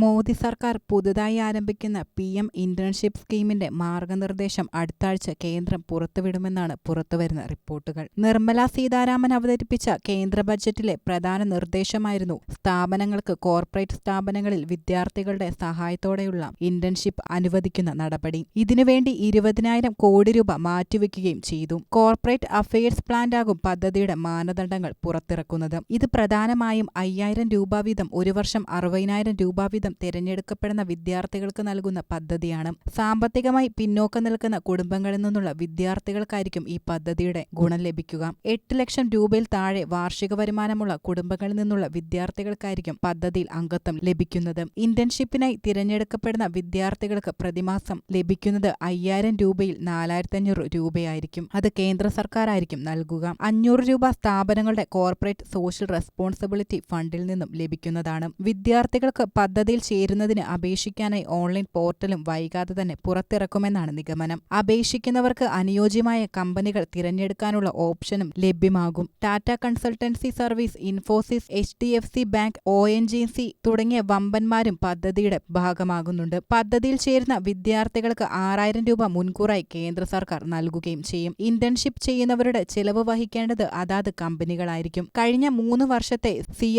മോദി സർക്കാർ പുതുതായി ആരംഭിക്കുന്ന പി എം ഇന്റേൺഷിപ്പ് സ്കീമിന്റെ മാർഗനിർദ്ദേശം അടുത്താഴ്ച കേന്ദ്രം പുറത്തുവിടുമെന്നാണ് പുറത്തുവരുന്ന റിപ്പോർട്ടുകൾ. നിർമ്മല സീതാരാമൻ അവതരിപ്പിച്ച കേന്ദ്ര ബജറ്റിലെ പ്രധാന നിർദ്ദേശമായിരുന്നു സ്ഥാപനങ്ങൾക്ക് കോർപ്പറേറ്റ് സ്ഥാപനങ്ങളിൽ വിദ്യാർത്ഥികളുടെ സഹായത്തോടെയുള്ള ഇന്റേൺഷിപ്പ് അനുവദിക്കുന്ന നടപടി. ഇതിനുവേണ്ടി ഇരുപതിനായിരം കോടി രൂപ മാറ്റിവെക്കുകയും ചെയ്തു. കോർപ്പറേറ്റ് അഫയേഴ്സ് പ്ലാന്റാകും പദ്ധതിയുടെ മാനദണ്ഡങ്ങൾ പുറത്തിറക്കുന്നത്. ഇത് പ്രധാനമായും അയ്യായിരം രൂപ വീതം ഒരു വർഷം അറുപതിനായിരം രൂപ വീതം തിരഞ്ഞെടുക്കപ്പെടുന്ന വിദ്യാർത്ഥികൾക്ക് നൽകുന്ന പദ്ധതിയാണ്. സാമ്പത്തികമായി പിന്നോക്കം നിൽക്കുന്ന കുടുംബങ്ങളിൽ നിന്നുള്ള വിദ്യാർത്ഥികൾക്കായിരിക്കും ഈ പദ്ധതിയുടെ ഗുണം ലഭിക്കുക. എട്ട് ലക്ഷം രൂപയിൽ താഴെ വാർഷിക വരുമാനമുള്ള കുടുംബങ്ങളിൽ നിന്നുള്ള വിദ്യാർത്ഥികൾക്കായിരിക്കും പദ്ധതിയിൽ അംഗത്വം ലഭിക്കുന്നത്. ഇന്റേൺഷിപ്പിനായി തിരഞ്ഞെടുക്കപ്പെടുന്ന വിദ്യാർത്ഥികൾക്ക് പ്രതിമാസം ലഭിക്കുന്നത് അയ്യായിരം രൂപയിൽ നാലായിരത്തി അഞ്ഞൂറ് രൂപയായിരിക്കും. അത് കേന്ദ്ര സർക്കാരായിരിക്കും നൽകുക. അഞ്ഞൂറ് രൂപ സ്ഥാപനങ്ങളുടെ കോർപ്പറേറ്റ് സോഷ്യൽ റെസ്പോൺസിബിലിറ്റി ഫണ്ടിൽ നിന്നും ലഭിക്കുന്നതാണ്. വിദ്യാർത്ഥികൾക്ക് പദ്ധതിയിൽ ചേരുന്നതിന് അപേക്ഷിക്കാനായി ഓൺലൈൻ പോർട്ടലും വൈകാതെ തന്നെ പുറത്തിറക്കുമെന്നാണ് നിഗമനം. അപേക്ഷിക്കുന്നവർക്ക് അനുയോജ്യമായ കമ്പനികൾ തിരഞ്ഞെടുക്കാനുള്ള ഓപ്ഷനും ലഭ്യമാകും. Tata consultancy service Infosys H D F C bank O N G C തുടങ്ങിയ വമ്പന്മാരും പദ്ധതിയുടെ ഭാഗമാകുന്നുണ്ട്. പദ്ധതിയിൽ ചേരുന്ന വിദ്യാർത്ഥികൾക്ക് ആറായിരം രൂപ മുൻകൂറായി കേന്ദ്ര സർക്കാർ നൽകുകയും ചെയ്യും. ഇന്റേൺഷിപ്പ് ചെയ്യുന്നവരുടെ ചെലവ് വഹിക്കേണ്ടത് അതാത് കമ്പനികളായിരിക്കും. കഴിഞ്ഞ മൂന്ന് വർഷത്തെ സി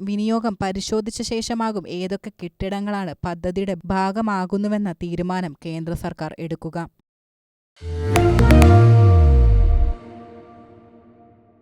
വിനിയോഗം പരിശോധിച്ച ശേഷമാകും ഏതൊക്കെ കെട്ടിടങ്ങളാണ് പദ്ധതിയുടെ ഭാഗമാകുന്നുവെന്ന തീരുമാനം കേന്ദ്ര സർക്കാർ എടുക്കുക.